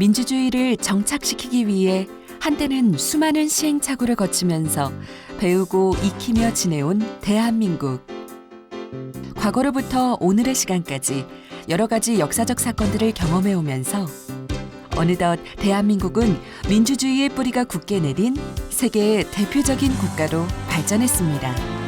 민주주의를 정착시키기 위해 한때는 수많은 시행착오를 거치면서 배우고 익히며 지내온 대한민국. 과거로부터 오늘의 시간까지 여러 가지 역사적 사건들을 경험해 오면서 어느덧 대한민국은 민주주의의 뿌리가 굳게 내린 세계의 대표적인 국가로 발전했습니다.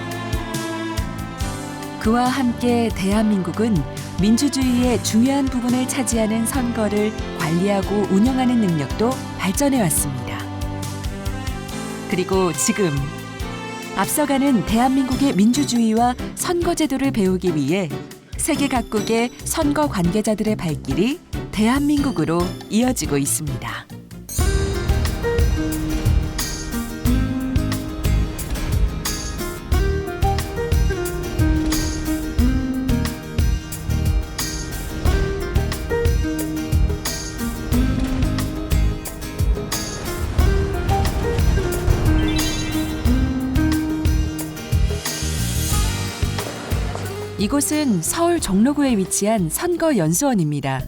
그와 함께 대한민국은 민주주의의 중요한 부분을 차지하는 선거를 관리하고 운영하는 능력도 발전해 왔습니다. 그리고 지금 앞서가는 대한민국의 민주주의와 선거제도를 배우기 위해 세계 각국의 선거 관계자들의 발길이 대한민국으로 이어지고 있습니다. 이곳은 서울 종로구에 위치한 선거연수원입니다.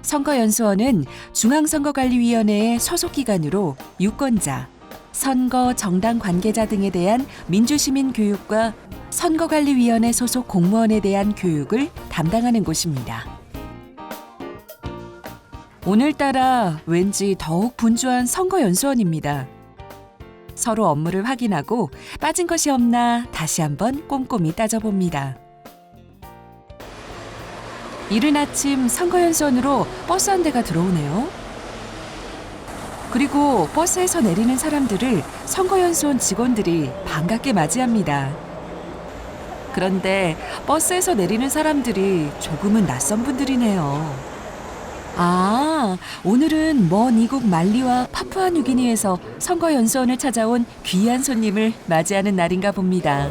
선거연수원은 중앙선거관리위원회의 소속 기관으로 유권자, 선거 정당 관계자 등에 대한 민주시민 교육과 선거관리위원회 소속 공무원에 대한 교육을 담당하는 곳입니다. 오늘따라 왠지 더욱 분주한 선거연수원입니다. 서로 업무를 확인하고 빠진 것이 없나 다시 한번 꼼꼼히 따져봅니다. 이른 아침 선거연수원으로 버스 한 대가 들어오네요. 그리고 버스에서 내리는 사람들을 선거연수원 직원들이 반갑게 맞이합니다. 그런데 버스에서 내리는 사람들이 조금은 낯선 분들이네요. 아, 오늘은 먼 이국 말리와 파푸아 뉴기니에서 선거 연수원을 찾아온 귀한 손님을 맞이하는 날인가 봅니다.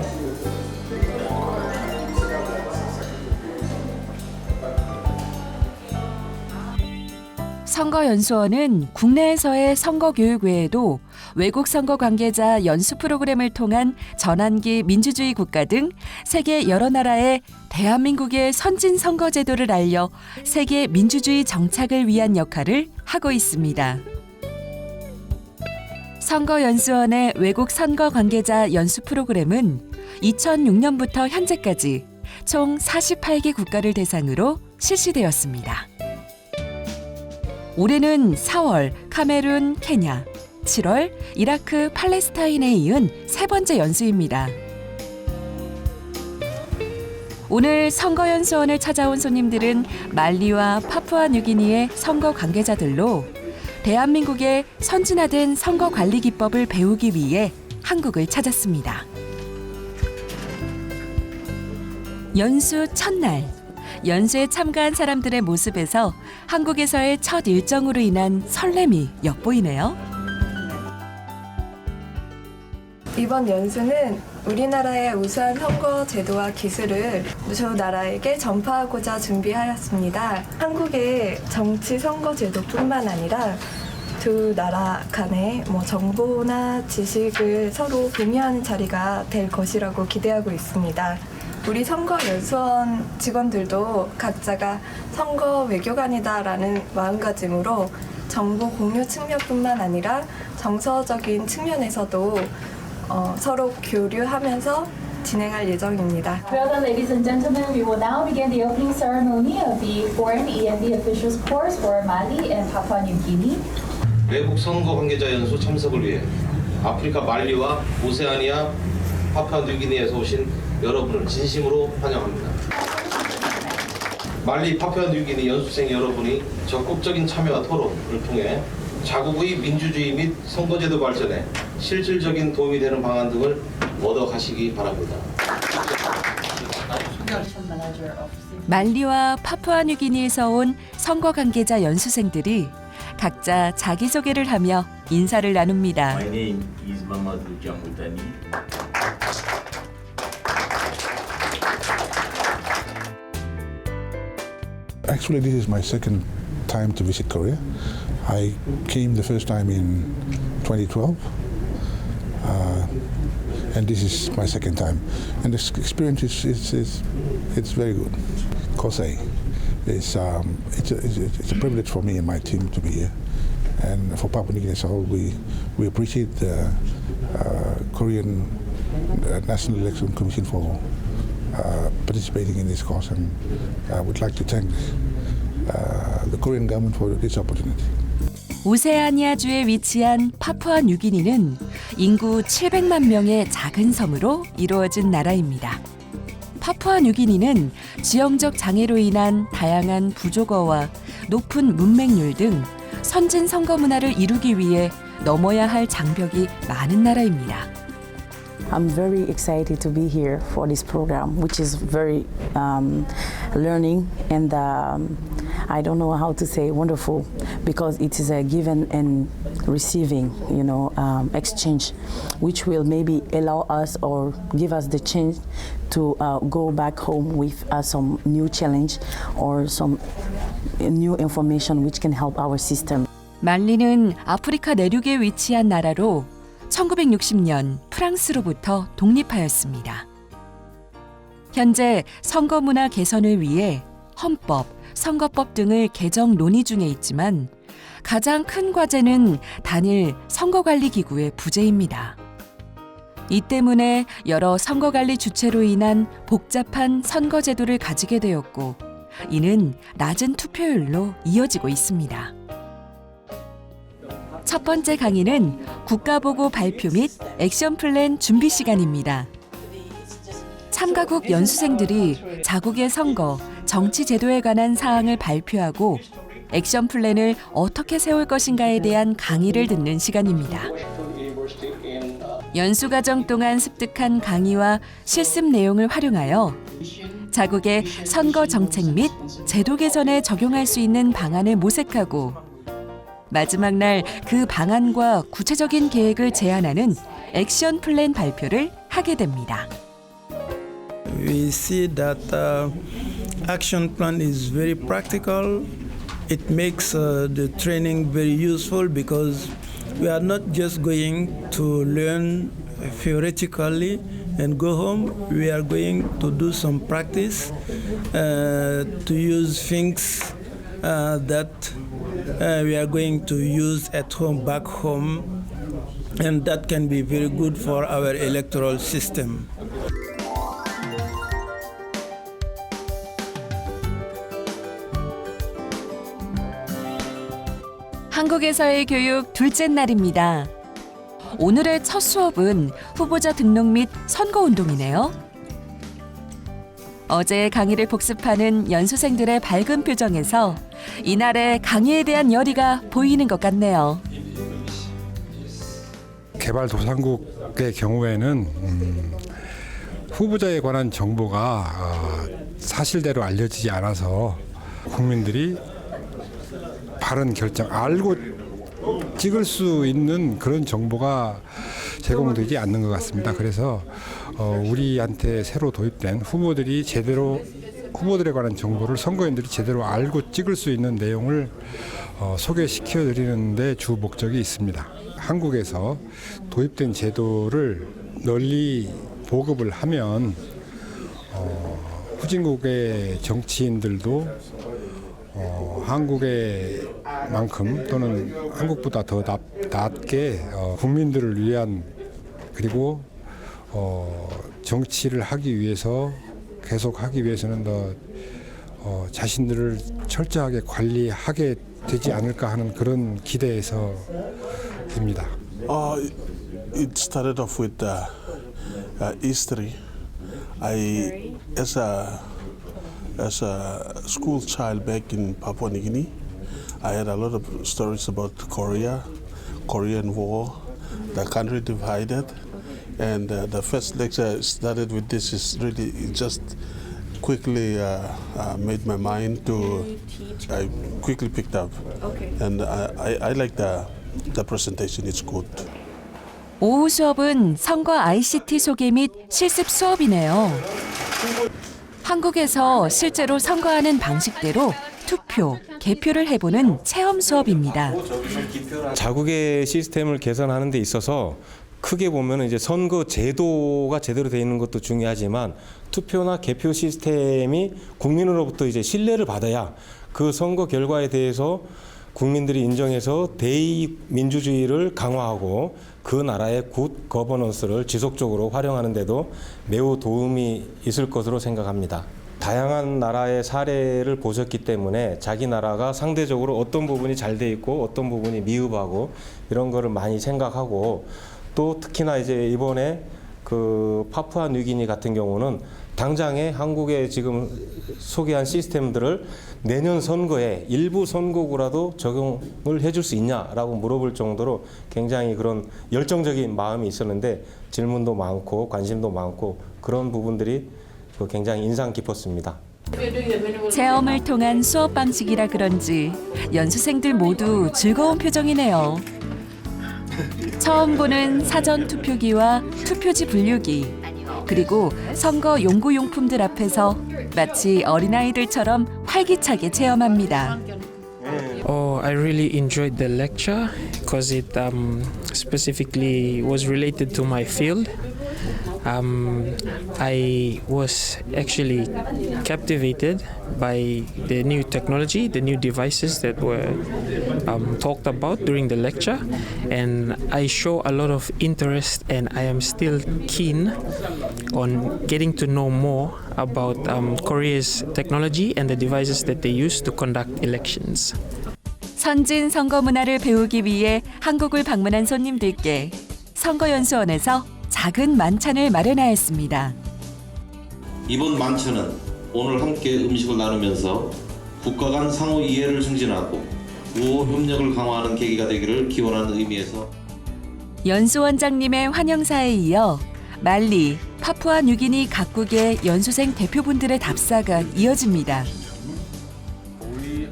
선거 연수원은 국내에서의 선거 교육 외에도 외국 선거 관계자 연수 프로그램을 통한 전환기 민주주의 국가 등 세계 여러 나라의 대한민국의 선진 선거 제도를 알려 세계 민주주의 정착을 위한 역할을 하고 있습니다. 선거 연수원의 외국 선거 관계자 연수 프로그램은 2006년부터 현재까지 총 48개 국가를 대상으로 실시되었습니다. 올해는 4월 카메룬, 케냐, 7월 이라크, 팔레스타인에 이은 세 번째 연수입니다. 오늘 선거 연수원을 찾아온 손님들은 말리와 파푸아 뉴기니의 선거 관계자들로 대한민국의 선진화된 선거 관리 기법을 배우기 위해 한국을 찾았습니다. 연수 첫날 연수에 참가한 사람들의 모습에서 한국에서의 첫 일정으로 인한 설렘이 엿보이네요. 이번 연수는 우리나라의 우수한 선거 제도와 기술을 두 나라에게 전파하고자 준비하였습니다. 한국의 정치 선거 제도뿐만 아니라 두 나라 간의 뭐 정보나 지식을 서로 공유하는 자리가 될 것이라고 기대하고 있습니다. 우리 선거 연수원 직원들도 각자가 선거 외교관이다라는 마음가짐으로 정보 공유 측면뿐만 아니라 정서적인 측면에서도 어, 서로 교류하면서 진행할 예정입니다. Well then, ladies and gentlemen, we will now begin the opening ceremony of the Foreign END Officials Course for Mali and Papua New Guinea. 외국 선거 관계자 연수 참석을 위해 아프리카 말리와 오세아니아 파푸아 뉴기니에서 오신 여러분을 진심으로 환영합니다. 말리 파푸아 뉴기니 연수생 여러분이 적극적인 참여와 토론을 통해 자국의 민주주의 및 선거제도 발전에 실질적인 도움이 되는 방안 등을 얻어가시기 바랍니다. 말리와 파푸아 뉴기니에서 온 선거 관계자 연수생들이 각자 자기소개를 하며 인사를 나눕니다. My name is Mamadou Djamboutani. Actually, this is my second time to visit Korea. I came the first time in 2012, uh, and this is my second time. And this experience is, is, is it's very good. Kosei, It's, um, it's, a, it's, a, it's a privilege for me and my team to be here. And for Papua New Guinea as a whole, we, we appreciate the uh, Korean uh, National Election Commission for uh, participating in this cause. And I would like to thank uh, the Korean government for this opportunity. 오세아니아주에 위치한 파푸아 뉴기니는 인구 700만 명의 작은 섬으로 이루어진 나라입니다. 파푸아 뉴기니는 지형적 장애로 인한 다양한 부조거와 높은 문맹률 등 선진 선거 문화를 이루기 위해 넘어야 할 장벽이 많은 나라입니다. I'm very excited to be here for this program, which is very um, learning and um, I don't know how to say wonderful because it is a given and receiving, you know, um, exchange, which will maybe allow us or give us the chance to uh, go back home with uh, some new challenge or some new information which can help our system. 말리는 아프리카 내륙에 위치한 나라로 1960년 프랑스로부터 독립하였습니다. 현재 선거 문화 개선을 위해 헌법, 선거법 등을 개정 논의 중에 있지만 가장 큰 과제는 단일 선거관리기구의 부재입니다. 이 때문에 여러 선거관리 주체로 인한 복잡한 선거제도를 가지게 되었고 이는 낮은 투표율로 이어지고 있습니다. 첫 번째 강의는 국가보고 발표 및 액션 플랜 준비 시간입니다. 참가국 연수생들이 자국의 선거, 정치 제도에 관한 사항을 발표하고 액션 플랜을 어떻게 세울 것인가에 대한 강의를 듣는 시간입니다. 연수 과정 동안 습득한 강의와 실습 내용을 활용하여 자국의 선거 정책 및 제도 개선에 적용할 수 있는 방안을 모색하고 마지막 날 그 방안과 구체적인 계획을 제안하는 액션 플랜 발표를 하게 됩니다. we see that uh, action plan is very practical. It makes uh, the training very useful because we are not just going to learn theoretically and go home. We are going to do some practice uh, to use things uh, that uh, we are going to use at home, back home, and that can be very good for our electoral system. 한국에서의 교육 둘째 날입니다. 오늘의 첫 수업은 후보자 등록 및 선거 운동이네요. 어제 강의를 복습하는 연수생들의 밝은 표정에서 이날의 강의에 대한 열의가 보이는 것 같네요. 개발도상국의 경우에는 음, 후보자에 관한 정보가 어, 사실대로 알려지지 않아서 국민들이 바른 결정 알고 찍을 수 있는 그런 정보가 제공되지 않는 것 같습니다. 그래서 어, 우리한테 새로 도입된 후보들이 제대로 후보들에 관한 정보를 선거인들이 제대로 알고 찍을 수 있는 내용을 어, 소개시켜 드리는데 주 목적이 있습니다. 한국에서 도입된 제도를 널리 보급을 하면 어, 후진국의 정치인들도 어, 한국의 만큼 또는 한국보다 더 낫, 낮게 어, 국민들을 위한 그리고 어, 정치를 하기 위해서 계속 하기 위해서는 더 어, 자신들을 철저하게 관리하게 되지 않을까 하는 그런 기대에서입니다. Uh, it started off with uh, uh, history. I, as a as a school child back in Papua New Guinea, I had a lot of stories about Korea, Korean War, the country divided, and uh, the first lecture started with this. Is really just quickly uh, uh, made my mind to. I quickly picked up, Okay. and I, I, I like the the presentation. It's good. 오후 수업은 선거 ICT 소개 및 실습 수업이네요. 한국에서 실제로 선거하는 방식대로 투표, 개표를 해보는 체험 수업입니다. 자국의 시스템을 개선하는 데 있어서 크게 보면 이제 선거 제도가 제대로 되어 있는 것도 중요하지만 투표나 개표 시스템이 국민으로부터 이제 신뢰를 받아야 그 선거 결과에 대해서 국민들이 인정해서 대의 민주주의를 강화하고 그 나라의 굿 거버넌스를 지속적으로 활용하는 데도 매우 도움이 있을 것으로 생각합니다. 다양한 나라의 사례를 보셨기 때문에 자기 나라가 상대적으로 어떤 부분이 잘 돼 있고 어떤 부분이 미흡하고 이런 거를 많이 생각하고 또 특히나 이제 이번에 그 파푸아 뉴기니 같은 경우는 당장에 한국에 지금 소개한 시스템들을 내년 선거에 일부 선거구라도 적용을 해줄 수 있냐라고 물어볼 정도로 굉장히 그런 열정적인 마음이 있었는데 질문도 많고 관심도 많고 그런 부분들이 그 굉장히 인상 깊었습니다. 체험을 통한 수업 방식이라 그런지 연수생들 모두 즐거운 표정이네요. 처음 보는 사전 투표기와 투표지 분류기 그리고 선거 용구용품들 앞에서 마치 어린아이들처럼 활기차게 체험합니다. Oh, I really enjoyed the lecture because it um, specifically was related to my field. Um, I was actually captivated by the new technology, the new devices that were um, talked about during the lecture, and I show a lot of interest, and I am still keen on getting to know more about um, Korea's technology and the devices that they use to conduct elections. 선진 선거 문화를 배우기 위해 한국을 방문한 손님들께 선거연수원에서 작은 만찬을 마련하였습니다. 이번 만찬은 오늘 함께 음식을 나누면서 국가 간 상호 이해를 증진하고 우호 협력을 강화하는 계기가 되기를 기원하는 의미에서 연수 원장님의 환영사에 이어 말리, 파푸아 뉴기니 각국의 연수생 대표분들의 답사가 이어집니다.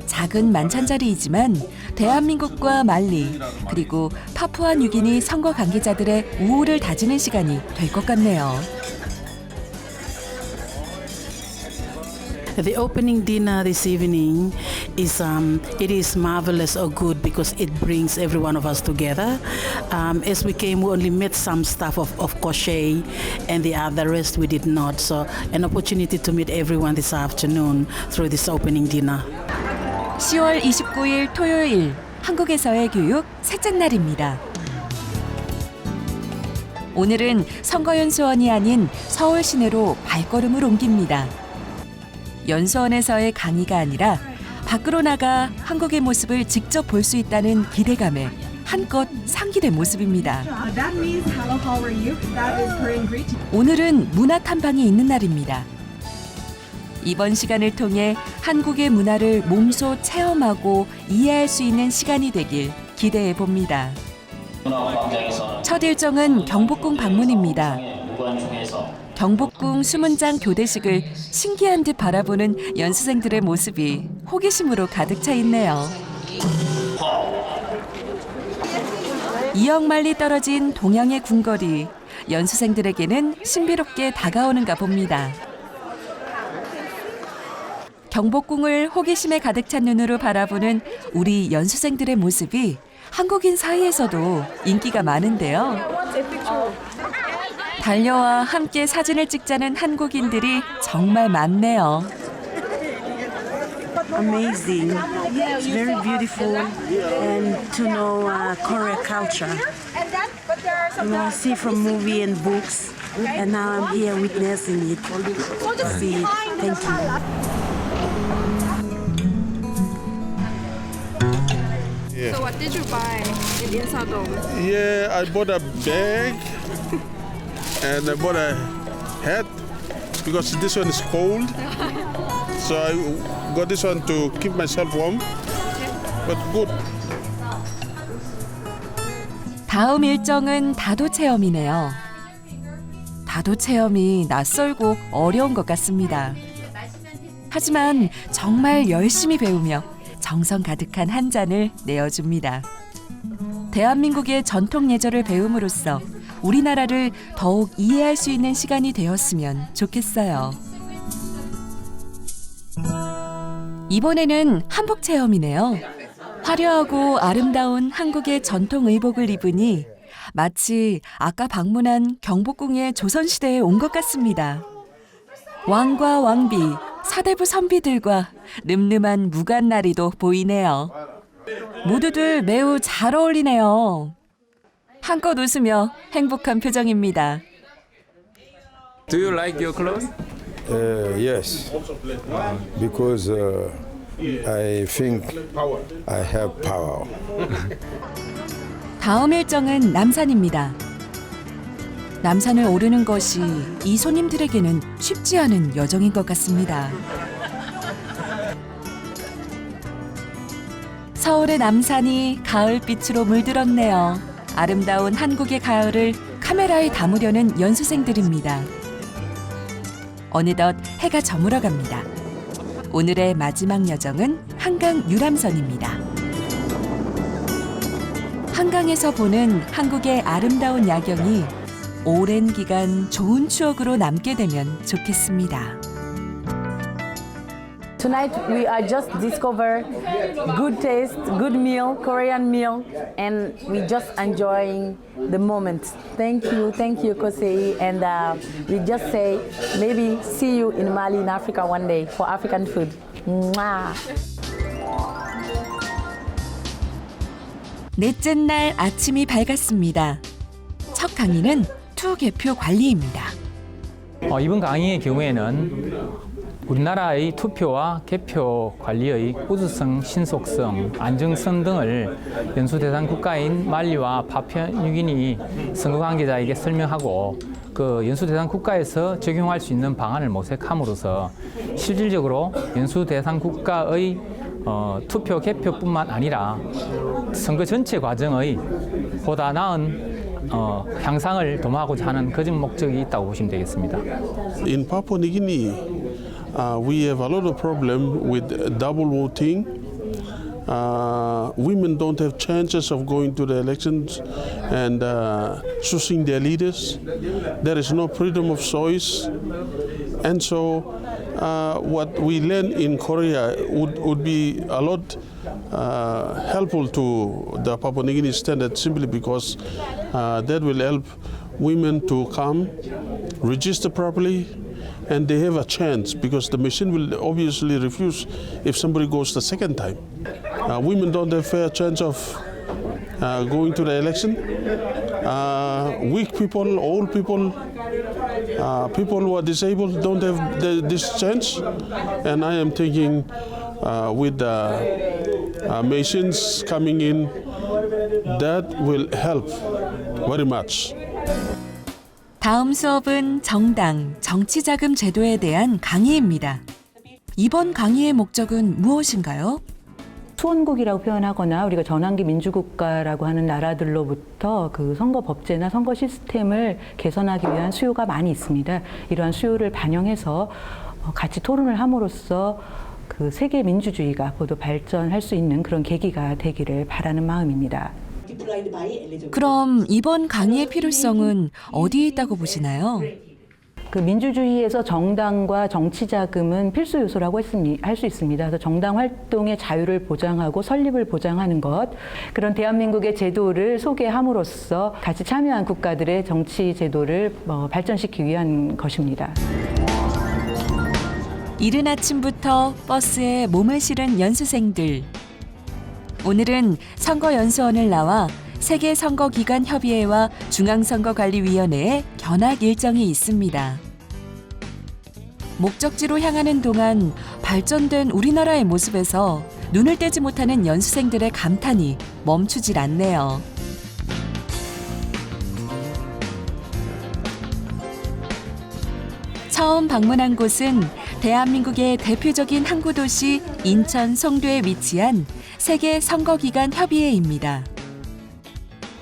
작은 만찬 자리이지만 대한민국과 말리 그리고 파푸아 뉴기니 선거 관계자들의 우호를 다지는 시간이 될 것 같네요. The opening dinner this evening is um, it is marvelous or good because it brings every one of us together. Um, as we came, we only met some staff of, of Koshe, and the other rest we did not. So an opportunity to meet everyone this afternoon through this opening dinner. 10월 29일 토요일 한국에서의 교육 셋째 날입니다. 오늘은 선거연수원이 아닌 서울 시내로 발걸음을 옮깁니다. 연수원에서의 강의가 아니라 밖으로 나가 한국의 모습을 직접 볼 수 있다는 기대감에 한껏 상기된 모습입니다. 오늘은 문화 탐방이 있는 날입니다. 이번 시간을 통해 한국의 문화를 몸소 체험하고 이해할 수 있는 시간이 되길 기대해 봅니다. 첫 일정은 경복궁 방문입니다. 경복궁 수문장 교대식을 신기한 듯 바라보는 연수생들의 모습이 호기심으로 가득 차 있네요. 이역만리 떨어진 동양의 궁궐이 연수생들에게는 신비롭게 다가오는가 봅니다. 경복궁을 호기심에 가득 찬 눈으로 바라보는 우리 연수생들의 모습이 한국인 사이에서도 인기가 많은데요. 달려와 함께 사진을 찍자는 한국인들이 정말 많네요. amazing. It's very beautiful and to know uh, Korea culture. You know, I see from movie and books, and now I'm here witnessing it. See, thank you. Yeah. So what did you buy in Insadong? Yeah, I bought a bag and I bought a hat because this one is cold. So I got this one to keep myself warm. But good. 다음 일정은 다도 체험이네요. 다도 체험이 낯설고 어려운 것 같습니다. 하지만 정말 열심히 배우며 정성 가득한 한 잔을 내어줍니다. 대한민국의 전통 예절을 배움으로써 우리나라를 더욱 이해할 수 있는 시간이 되었으면 좋겠어요. 이번에는 한복 체험이네요. 화려하고 아름다운 한국의 전통 의복을 입으니 마치 아까 방문한 경복궁의 조선시대에 온 것 같습니다. 왕과 왕비, 사대부 선비들과 늠름한 무간나리도 보이네요. 모두들 매우 잘 어울리네요. 한껏 웃으며 행복한 표정입니다. Do you like your clothes? Uh, yes, because uh, I think I have power. 다음 일정은 남산입니다. 남산을 오르는 것이 이 손님들에게는 쉽지 않은 여정인 것 같습니다. 서울의 남산이 가을빛으로 물들었네요. 아름다운 한국의 가을을 카메라에 담으려는 연수생들입니다. 어느덧 해가 저물어 갑니다. 오늘의 마지막 여정은 한강 유람선입니다. 한강에서 보는 한국의 아름다운 야경이 오랜 기간 좋은 추억으로 남게 되면 좋겠습니다. Tonight we are just discover good taste, good meal, Korean meal, and we just enjoying the moment. Thank you, thank you, Kosei, and uh, we just say maybe see you in Mali in Africa one day for African food. Mwah. 넷째 날 아침이 밝았습니다. 첫 강의는 투 개표 관리입니다. 어, 이번 강의의 경우에는 우리나라의 투표와 개표 관리의 우수성, 신속성, 안정성 등을 연수 대상 국가인 말리와 파푸아뉴기니 선거 관계자에게 설명하고 그 연수 대상 국가에서 적용할 수 있는 방안을 모색함으로써 실질적으로 연수 대상 국가의 어, 투표 개표뿐만 아니라 선거 전체 과정의 보다 나은 어, 향상을 도모하고자 하는 그런 목적이 있다고 보시면 되겠습니다. In Papua New Guinea, uh, we have a lot of problem with double voting. Uh, women don't have chances of going to the elections and uh, choosing their leaders. There is no freedom of choice, and so uh, what we learn in Korea would, would be a lot uh, helpful to the Papua New Guinea standard simply because uh, that will help women to come, register properly, and they have a chance because the machine will obviously refuse if somebody goes the second time. Uh, women don't have fair chance of uh, going to the election. Uh, weak people, old people, uh, people who are disabled don't have the, this chance. And I am thinking uh, with the uh, machines coming in, that will help very much. 다음 수업은 정당, 정치자금 제도에 대한 강의입니다. 이번 강의의 목적은 무엇인가요? 수원국이라고 표현하거나 우리가 전환기 민주국가라고 하는 나라들로부터 그 선거 법제나 선거 시스템을 개선하기 위한 수요가 많이 있습니다. 이러한 수요를 반영해서 어, 같이 토론을 함으로써 그 세계 민주주의가 모두 발전할 수 있는 그런 계기가 되기를 바라는 마음입니다. 그럼 이번 강의의 필요성은 어디에 있다고 보시나요? 그 민주주의에서 정당과 정치 자금은 필수 요소라고 할 수 있습니다. 그래서 정당 활동의 자유를 보장하고 설립을 보장하는 것, 그런 대한민국의 제도를 소개함으로써 같이 참여한 국가들의 정치 제도를 어, 발전시키기 위한 것입니다. 이른 아침부터 버스에 몸을 실은 연수생들. 오늘은 선거연수원을 나와 세계선거기관협의회와 중앙선거관리위원회의 견학 일정이 있습니다. 목적지로 향하는 동안 발전된 우리나라의 모습에서 눈을 떼지 못하는 연수생들의 감탄이 멈추질 않네요. 처음 방문한 곳은 대한민국의 대표적인 항구 도시 인천 송도에 위치한 세계 선거기관 협의회입니다.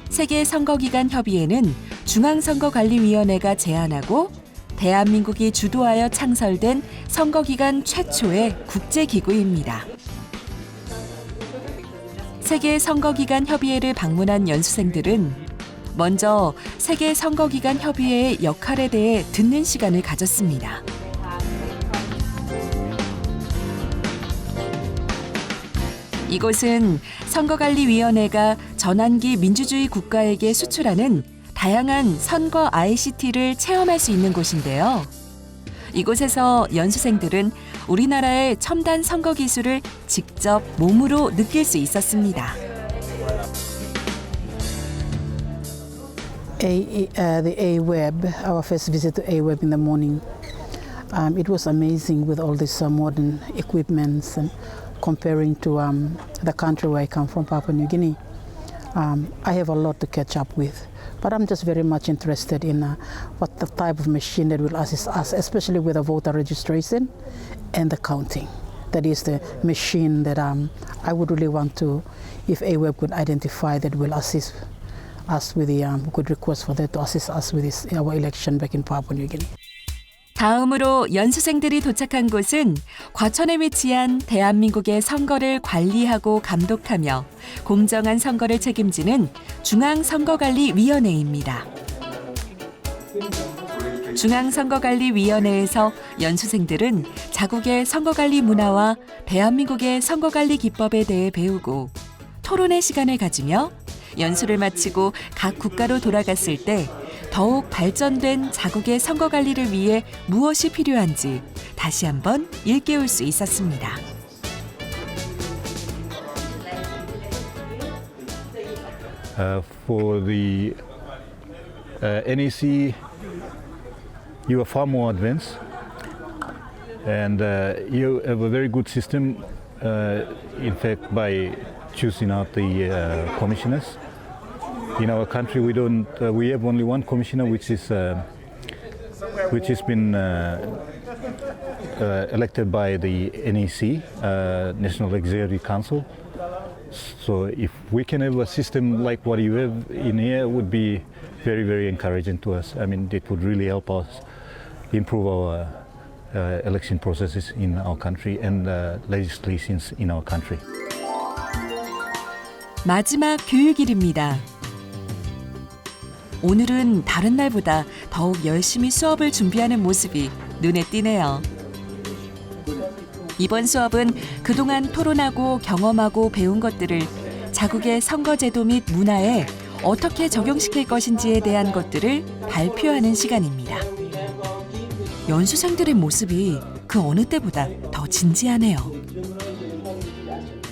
세계 선거기관 협의회는 중앙선거관리위원회가 제안하고 대한민국이 주도하여 창설된 선거기관 최초의 국제기구입니다. 세계 선거기관 협의회를 방문한 연수생들은 먼저 세계 선거기관 협의회의 역할에 대해 듣는 시간을 가졌습니다. 이곳은 선거관리위원회가 전환기 민주주의 국가에게 수출하는 다양한 선거 ICT를 체험할 수 있는 곳인데요. 이곳에서 연수생들은 우리나라의 첨단 선거 기술을 직접 몸으로 느낄 수 있었습니다. A, uh, the A-Web, our first visit to A-Web in the morning. Um, it was amazing with all these uh, modern equipments and comparing to um, the country where I come from, Papua New Guinea. Um, I have a lot to catch up with, but I'm just very much interested in uh, what the type of machine that will assist us, especially with the voter registration and the counting. That is the machine that um, I would really want to, if AWeb could identify that will assist us with the um, good request for that to assist us with this, our election back in Papua New Guinea. 다음으로 연수생들이 도착한 곳은 과천에 위치한 대한민국의 선거를 관리하고 감독하며 공정한 선거를 책임지는 중앙선거관리위원회입니다. 중앙선거관리위원회에서 연수생들은 자국의 선거관리 문화와 대한민국의 선거관리 기법에 대해 배우고 토론의 시간을 가지며 연수를 마치고 각 국가로 돌아갔을 때 더욱 발전된 자국의 선거 관리를 위해 무엇이 필요한지 다시 한번 일깨울 수 있었습니다. Uh, for the uh, NEC, you are far more advanced, and uh, you have a very good system. Uh, in fact, by choosing out the uh, commissioners, in our country we don't. Uh, we have only one commissioner, which is uh, which has been. Uh, uh, elected by the NEC, uh, National Executive Council. So if we can have a system like what you have in here, would be very, very encouraging to us. I mean, it would really help us improve our uh, election processes in our country and uh, legislations in our country. 마지막 교육일입니다. 오늘은 다른 날보다 더욱 열심히 수업을 준비하는 모습이 눈에 띄네요. 이번 수업은 그동안 토론하고 경험하고 배운 것들을 자국의 선거제도 및 문화에 어떻게 적용시킬 것인지에 대한 것들을 발표하는 시간입니다. 연수생들의 모습이 그 어느 때보다 더 진지하네요.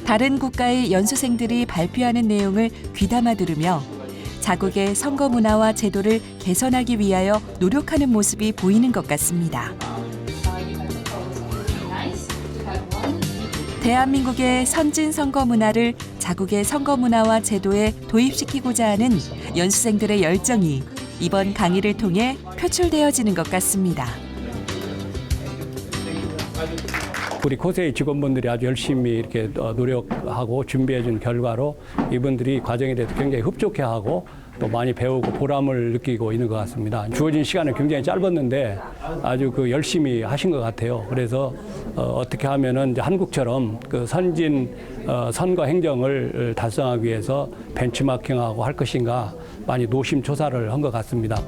다른 국가의 연수생들이 발표하는 내용을 귀담아 들으며 자국의 선거 문화와 제도를 개선하기 위하여 노력하는 모습이 보이는 것 같습니다. 대한민국의 선진 선거 문화를 자국의 선거 문화와 제도에 도입시키고자 하는 연수생들의 열정이 이번 강의를 통해 표출되어지는 것 같습니다. 우리 코세이 직원분들이 아주 열심히 이렇게 어, 노력하고 준비해 준 결과로 이분들이 과정에 대해서 굉장히 흡족해하고 또 많이 배우고 보람을 느끼고 있는 것 같습니다. 주어진 시간은 굉장히 짧았는데 아주 그 열심히 하신 것 같아요. 그래서 어, 떻게 하면은 이제 한국처럼 그 선진 어, 선거 행정을 달성하기 위해서 벤치마킹하고 할 것인가 많이 노심초사를 한 것 같습니다.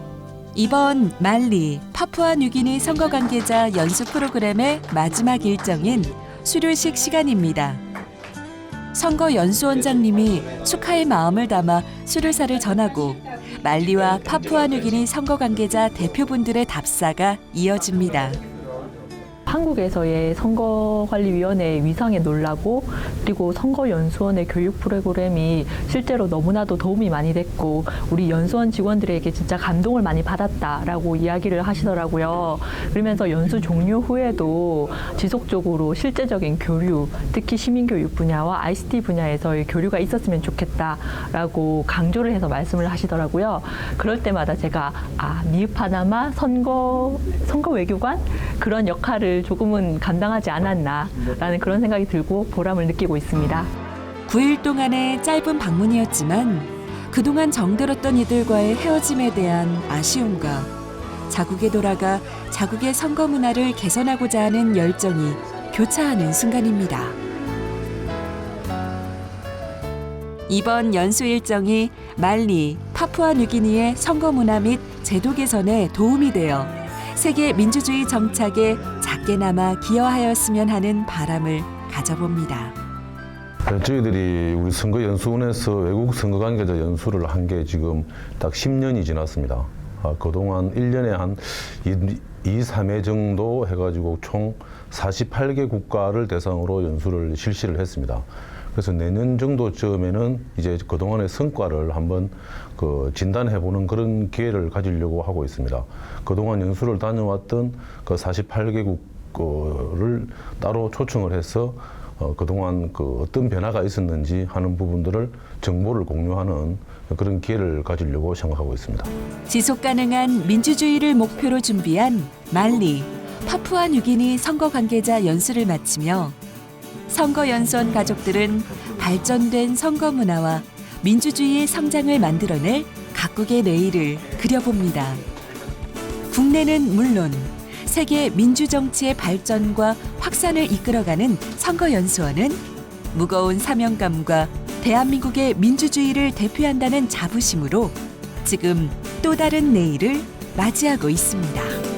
이번 말리 파푸아 뉴기니 선거 관계자 연수 프로그램의 마지막 일정인 수료식 시간입니다. 선거 연수원장님이 축하의 마음을 담아 수료사를 전하고 말리와 파푸아 뉴기니 선거 관계자 대표분들의 답사가 이어집니다. 한국에서의 선거관리위원회의 위상에 놀라고 그리고 선거연수원의 교육 프로그램이 실제로 너무나도 도움이 많이 됐고 우리 연수원 직원들에게 진짜 감동을 많이 받았다라고 이야기를 하시더라고요. 그러면서 연수 종료 후에도 지속적으로 실제적인 교류, 특히 시민교육 분야와 ICT 분야에서의 교류가 있었으면 좋겠다라고 강조를 해서 말씀을 하시더라고요. 그럴 때마다 제가 아 미흡하나마 선거 선거 외교관 그런 역할을 조금은 감당하지 않았나라는 그런 생각이 들고 보람을 느끼고 있습니다. 9일 동안의 짧은 방문이었지만 그동안 정들었던 이들과의 헤어짐에 대한 아쉬움과 자국에 돌아가 자국의 선거 문화를 개선하고자 하는 열정이 교차하는 순간입니다. 이번 연수 일정이 말리, 파푸아 뉴기니의 선거 문화 및 제도 개선에 도움이 되어 세계 민주주의 정착에 작게나마 기여하였으면 하는 바람을 가져봅니다. 네, 저희들이 우리 선거 연수원에서 외국 선거 관계자 연수를 한 게 지금 딱 10년이 지났습니다. 아, 그동안 1년에 한 2, 3회 정도 해가지고 총 48개 국가를 대상으로 연수를 실시를 했습니다. 그래서 내년 정도쯤에는 이제 그동안의 성과를 한번 그 진단해 보는 그런 기회를 가지려고 하고 있습니다. 그동안 연수를 다녀왔던 그 48개국 을 따로 초청을 해서 어, 그동안 그 어떤 변화가 있었는지 하는 부분들을 정보를 공유하는 그런 기회를 가지려고 생각하고 있습니다. 지속 가능한 민주주의를 목표로 준비한 말리, 파푸아 뉴기니 선거 관계자 연수를 마치며 선거 연수원 가족들은 발전된 선거 문화와 민주주의의 성장을 만들어낼 각국의 내일을 그려봅니다. 국내는 물론 세계 민주 정치의 발전과 확산을 이끌어가는 선거 연수원은 무거운 사명감과 대한민국의 민주주의를 대표한다는 자부심으로 지금 또 다른 내일을 맞이하고 있습니다.